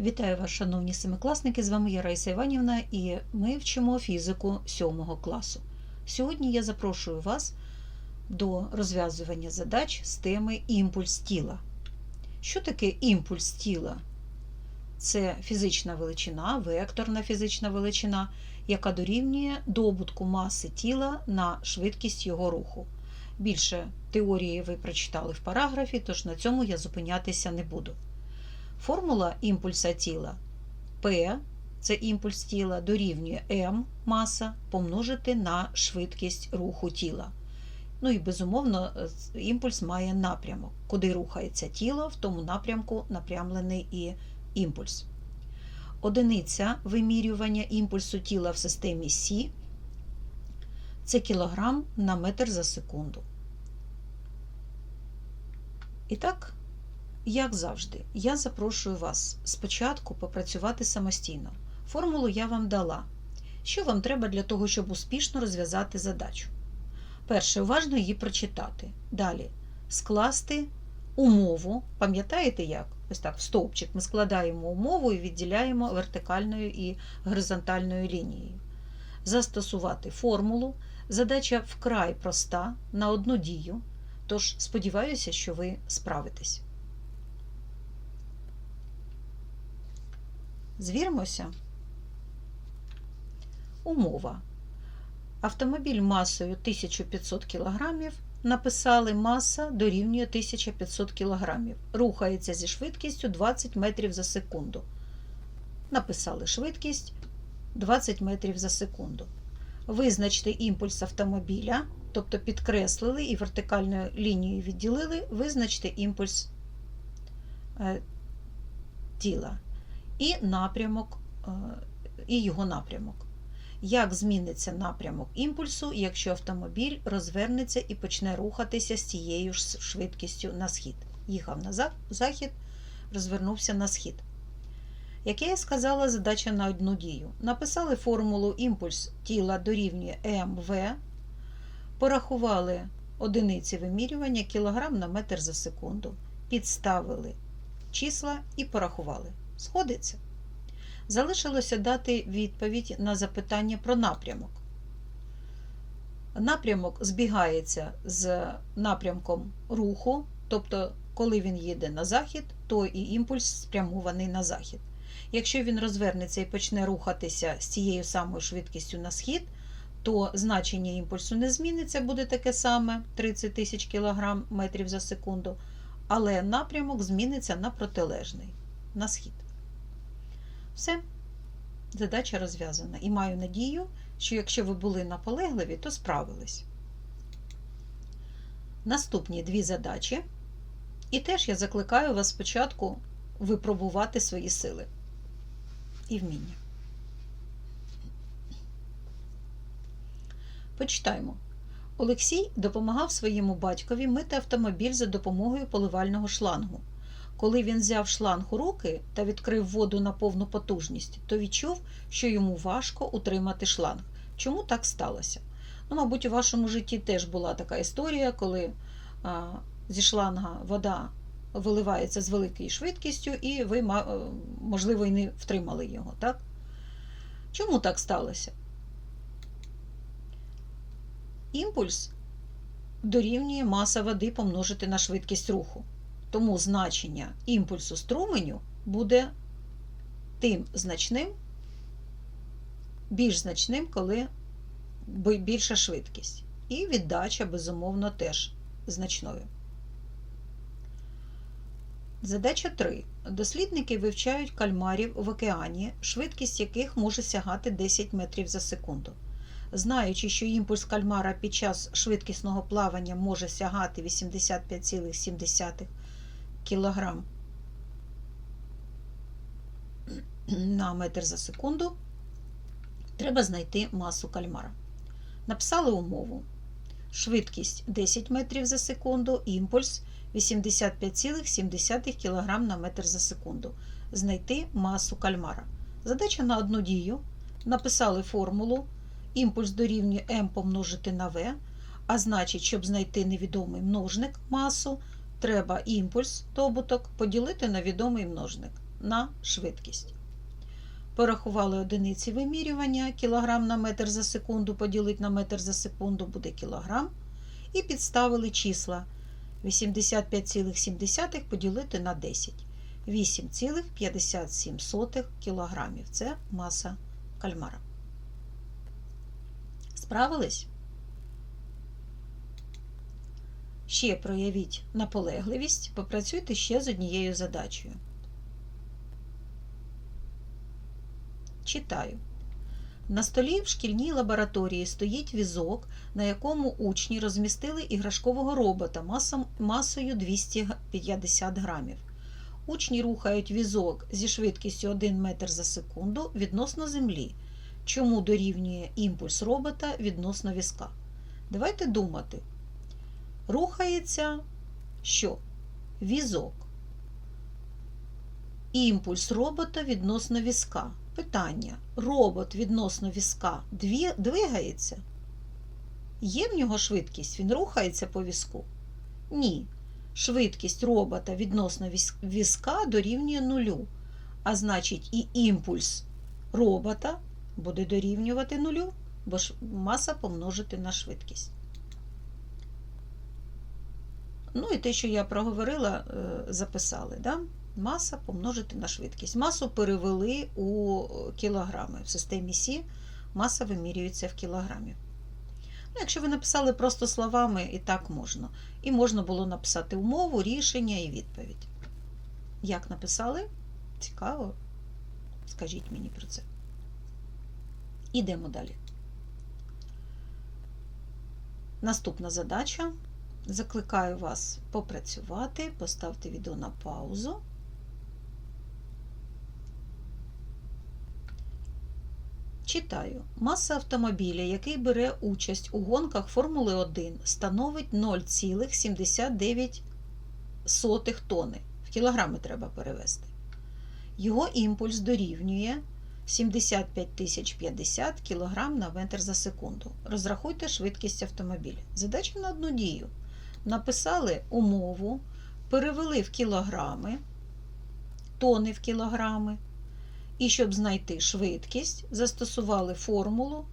Вітаю вас, шановні семикласники! З вами я Раїса Іванівна і ми вчимо фізику 7 класу. Сьогодні я запрошую вас до розв'язування задач з теми імпульс тіла. Що таке імпульс тіла? Це фізична величина, векторна фізична величина, яка дорівнює добутку маси тіла на швидкість його руху. Більше теорії ви прочитали в параграфі, тож на цьому я зупинятися не буду. Формула імпульса тіла P, це імпульс тіла, дорівнює m маса помножити на швидкість руху тіла. Ну і безумовно, імпульс має напрямок. Куди рухається тіло, в тому напрямку напрямлений і імпульс. Одиниця вимірювання імпульсу тіла в системі Сі це кілограм на метр за секунду. І так, як завжди, я запрошую вас спочатку попрацювати самостійно. Формулу я вам дала. Що вам треба для того, щоб успішно розв'язати задачу? Перше, уважно її прочитати. Далі скласти умову. Пам'ятаєте як? Ось так, в стовпчик ми складаємо умову і відділяємо вертикальною і горизонтальною лінією. Застосувати формулу. Задача вкрай проста на одну дію. Тож сподіваюся, що ви справитесь. Звіримося. Умова. Автомобіль масою 1500 кг написали маса дорівнює 1500 кг. Рухається зі швидкістю 20 метрів за секунду. Написали швидкість 20 метрів за секунду. Визначте імпульс автомобіля, тобто підкреслили і вертикальною лінією відділили, визначте імпульс тіла і напрямок, і його напрямок. Як зміниться напрямок імпульсу, якщо автомобіль розвернеться і почне рухатися з цією ж швидкістю на схід? Їхав на захід, розвернувся на схід. Як я і сказала, задача на одну дію. Написали формулу імпульс тіла дорівнює МВ, порахували одиниці вимірювання кілограм на метр за секунду, підставили числа і порахували. Сходиться. Залишилося дати відповідь на запитання про напрямок. Напрямок збігається з напрямком руху, тобто, коли він їде на захід, то і імпульс спрямований на захід. Якщо він розвернеться і почне рухатися з цією самою швидкістю на схід, то значення імпульсу не зміниться, буде таке саме 30 тисяч кг метрів за секунду, але напрямок зміниться на протилежний, на схід. Все, задача розв'язана. І маю надію, що якщо ви були наполегливі, то справились. Наступні дві задачі. І теж я закликаю вас спочатку випробувати свої сили і вміння. Почитаємо. Олексій допомагав своєму батькові мити автомобіль за допомогою поливального шлангу. Коли він взяв шланг у руки та відкрив воду на повну потужність, то відчув, що йому важко утримати шланг. Чому так сталося? Ну, Мабуть, у вашому житті теж була така історія, коли а, зі шланга вода виливається з великою швидкістю, і ви, можливо, і не втримали його. так? Чому так сталося? Імпульс дорівнює маса води помножити на швидкість руху. Тому значення імпульсу струменю буде тим значним, більш значним, коли більша швидкість. І віддача, безумовно, теж значною. Задача 3. Дослідники вивчають кальмарів в океані, швидкість яких може сягати 10 метрів за секунду. Знаючи, що імпульс кальмара під час швидкісного плавання може сягати 85,7 кг на метр за секунду, треба знайти масу кальмара. Написали умову. Швидкість 10 метрів за секунду, імпульс 85,7 кг на метр за секунду. Знайти масу кальмара. Задача на одну дію. Написали формулу. Імпульс дорівнює m помножити на v, а значить, щоб знайти невідомий множник масу, треба імпульс добуток поділити на відомий множник. на швидкість. Порахували одиниці вимірювання, кілограм на метр за секунду поділити на метр за секунду буде кілограм. І підставили числа 85,7 поділити на 10. 8,57 кілограмів. Це маса кальмара. Справились? Ще проявіть наполегливість, попрацюйте ще з однією задачею. Читаю. На столі в шкільній лабораторії стоїть візок, на якому учні розмістили іграшкового робота масою 250 грамів. Учні рухають візок зі швидкістю 1 метр за секунду відносно землі. Чому дорівнює імпульс робота відносно візка? Давайте думати. Рухається що? Візок. Імпульс робота відносно візка. Питання: робот відносно візка двигається? Є в нього швидкість? Він рухається по візку? Ні. Швидкість робота відносно візка дорівнює нулю. А значить, і імпульс робота буде дорівнювати нулю, бо маса помножити на швидкість. Ну і те, що я проговорила, е, записали. Да? Маса помножити на швидкість. Масу перевели у кілограми. В системі Сі маса вимірюється в кілограмі. Ну, якщо ви написали просто словами, і так можна. І можна було написати умову, рішення і відповідь. Як написали? Цікаво. Скажіть мені про це. Ідемо далі. Наступна задача. Закликаю вас попрацювати, поставте відео на паузу. Читаю. Маса автомобіля, який бере участь у гонках Формули 1, становить 0,79 тонни. В кілограми треба перевести. Його імпульс дорівнює 75 тисяч 50 кг на метр за секунду. Розрахуйте швидкість автомобіля. Задача на одну дію. Написали умову, перевели в кілограми, тони в кілограми. І щоб знайти швидкість, застосували формулу,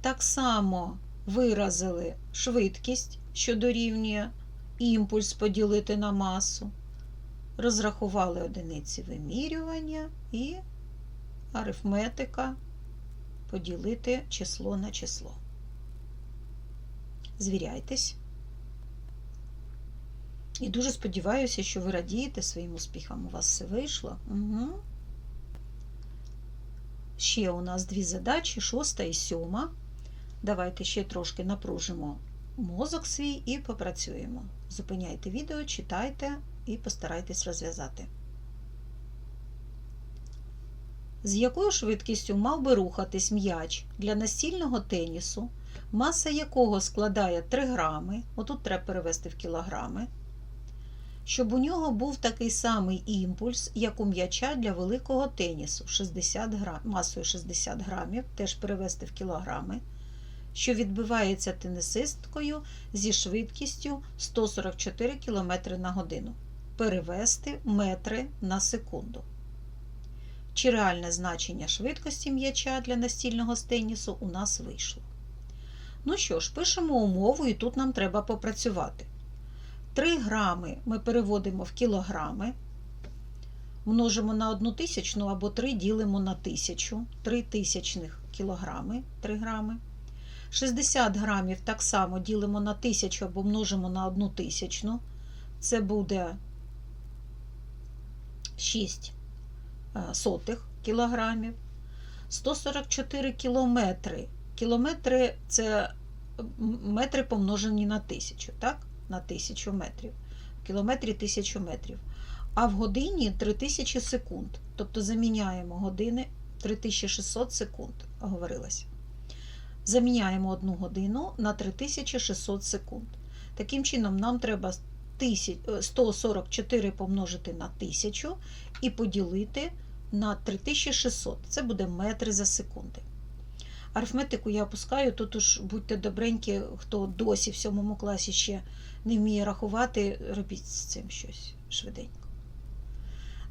так само виразили швидкість, що дорівнює імпульс поділити на масу, розрахували одиниці вимірювання і арифметика поділити число на число. Звіряйтесь. І дуже сподіваюся, що ви радієте своїм успіхам. У вас все вийшло. Угу. Ще у нас дві задачі, шоста і сьома. Давайте ще трошки напружимо мозок свій і попрацюємо. Зупиняйте відео, читайте і постарайтесь розв'язати. З якою швидкістю мав би рухатись м'яч для настільного тенісу, маса якого складає 3 грами, отут треба перевести в кілограми, щоб у нього був такий самий імпульс, як у м'яча для великого тенісу 60 грам, масою 60 грамів, теж перевести в кілограми, що відбивається тенісисткою зі швидкістю 144 км на годину, перевести метри на секунду. Чи реальне значення швидкості м'яча для настільного тенісу у нас вийшло. Ну що ж, пишемо умову, і тут нам треба попрацювати. 3 грами ми переводимо в кілограми, множимо на 1 тисячну або 3 ділимо на тисячу, 3 тисячних кілограми 3 грами. 60 грамів так само ділимо на тисячу або множимо на 1 тисячну. Це буде 6 сотих кілограмів. 144 кілометри. Кілометри це метри помножені на тисячу, так? На тисячу метрів. В кілометрі тисячу метрів. А в годині 3000 секунд. Тобто заміняємо години 3600 секунд, говорилося. Заміняємо одну годину на 3600 секунд. Таким чином, нам треба 144 помножити на 1000 і поділити на 3600. Це буде метри за секунди. Арифметику я опускаю, тут уж будьте добренькі, хто досі в сьомому класі ще не вміє рахувати, робіть з цим щось швиденько.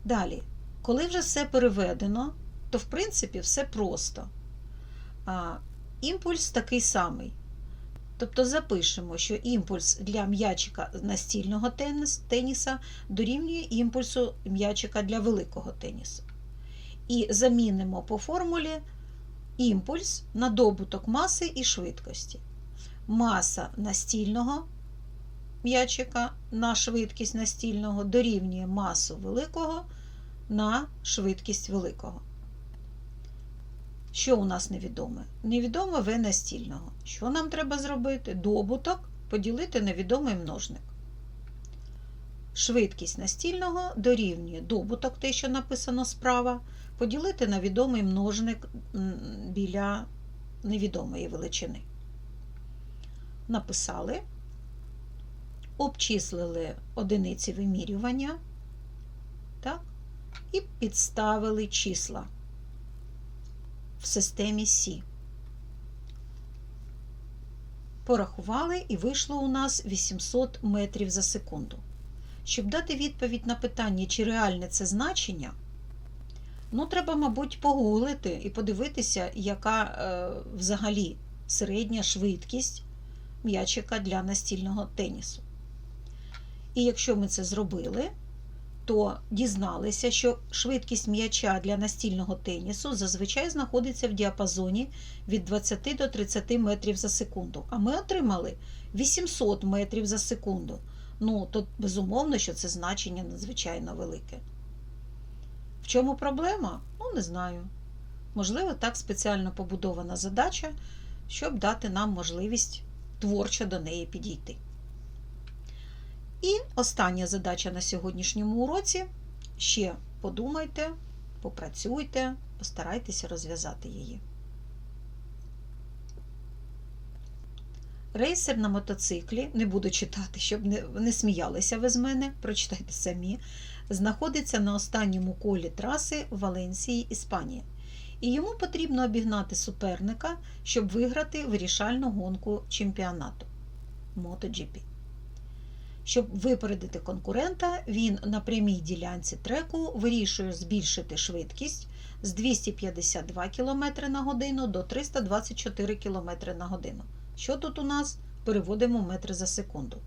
Далі, Коли вже все переведено, то в принципі все просто. А, Імпульс такий самий. Тобто запишемо, що імпульс для м'ячика настільного теніс, теніса дорівнює імпульсу м'ячика для великого тенісу. І замінимо по формулі імпульс на добуток маси і швидкості. Маса настільного м'ячика на швидкість настільного дорівнює масу великого на швидкість великого. Що у нас невідоме? Невідоме В настільного. Що нам треба зробити? Добуток поділити на відомий множник. Швидкість настільного дорівнює добуток, те, що написано справа, поділити на відомий множник біля невідомої величини. Написали, обчислили одиниці вимірювання так, і підставили числа в системі Сі. Порахували і вийшло у нас 800 метрів за секунду. Щоб дати відповідь на питання, чи реальне це значення, ну, треба, мабуть, погуглити і подивитися, яка е, взагалі середня швидкість м'ячика для настільного тенісу. І якщо ми це зробили, то дізналися, що швидкість м'яча для настільного тенісу зазвичай знаходиться в діапазоні від 20 до 30 метрів за секунду. А ми отримали 800 метрів за секунду. Ну, то безумовно, що це значення надзвичайно велике. В чому проблема? Ну, не знаю. Можливо, так спеціально побудована задача, щоб дати нам можливість творчо до неї підійти. І остання задача на сьогоднішньому уроці. Ще подумайте, попрацюйте, постарайтеся розв'язати її. Рейсер на мотоциклі, не буду читати, щоб не, не сміялися ви з мене, прочитайте самі, знаходиться на останньому колі траси в Валенсії, Іспанія. І йому потрібно обігнати суперника, щоб виграти вирішальну гонку чемпіонату MotoGP. Щоб випередити конкурента, він на прямій ділянці треку вирішує збільшити швидкість з 252 км на годину до 324 км на годину. Що тут у нас? Переводимо метри за секунду.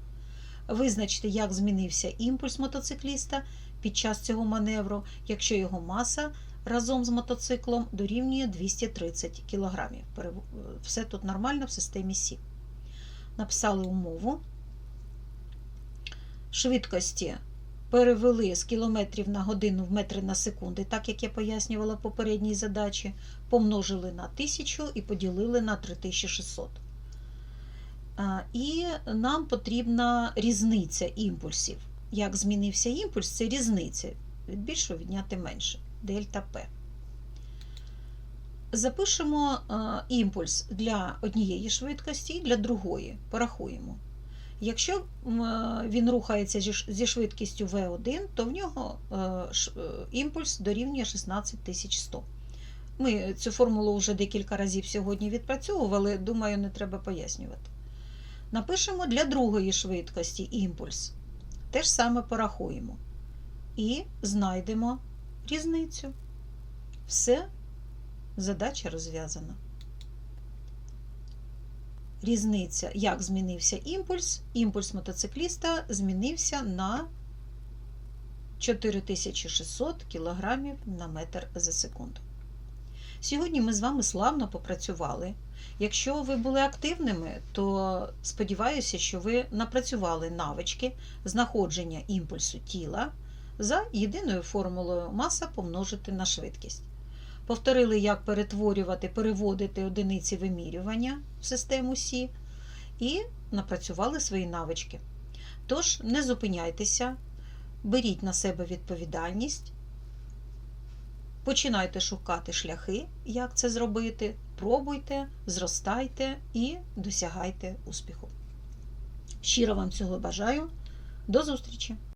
Визначте, як змінився імпульс мотоцикліста під час цього маневру, якщо його маса разом з мотоциклом дорівнює 230 кг. Все тут нормально в системі Сі. Написали умову швидкості перевели з кілометрів на годину в метри на секунди, так як я пояснювала в попередній задачі, помножили на 1000 і поділили на 3600. І нам потрібна різниця імпульсів. Як змінився імпульс, це різниця. Від більшого відняти менше. Дельта П. Запишемо імпульс для однієї швидкості і для другої. Порахуємо. Якщо він рухається зі швидкістю V1, то в нього імпульс дорівнює 16100. Ми цю формулу вже декілька разів сьогодні відпрацьовували, думаю, не треба пояснювати. Напишемо для другої швидкості імпульс. Те ж саме порахуємо. І знайдемо різницю. Все, задача розв'язана різниця, як змінився імпульс. Імпульс мотоцикліста змінився на 4600 кг на метр за секунду. Сьогодні ми з вами славно попрацювали. Якщо ви були активними, то сподіваюся, що ви напрацювали навички знаходження імпульсу тіла за єдиною формулою маса помножити на швидкість. Повторили, як перетворювати, переводити одиниці вимірювання в систему Сі, і напрацювали свої навички. Тож, не зупиняйтеся, беріть на себе відповідальність, починайте шукати шляхи, як це зробити, пробуйте, зростайте і досягайте успіху. Щиро вам цього бажаю. До зустрічі!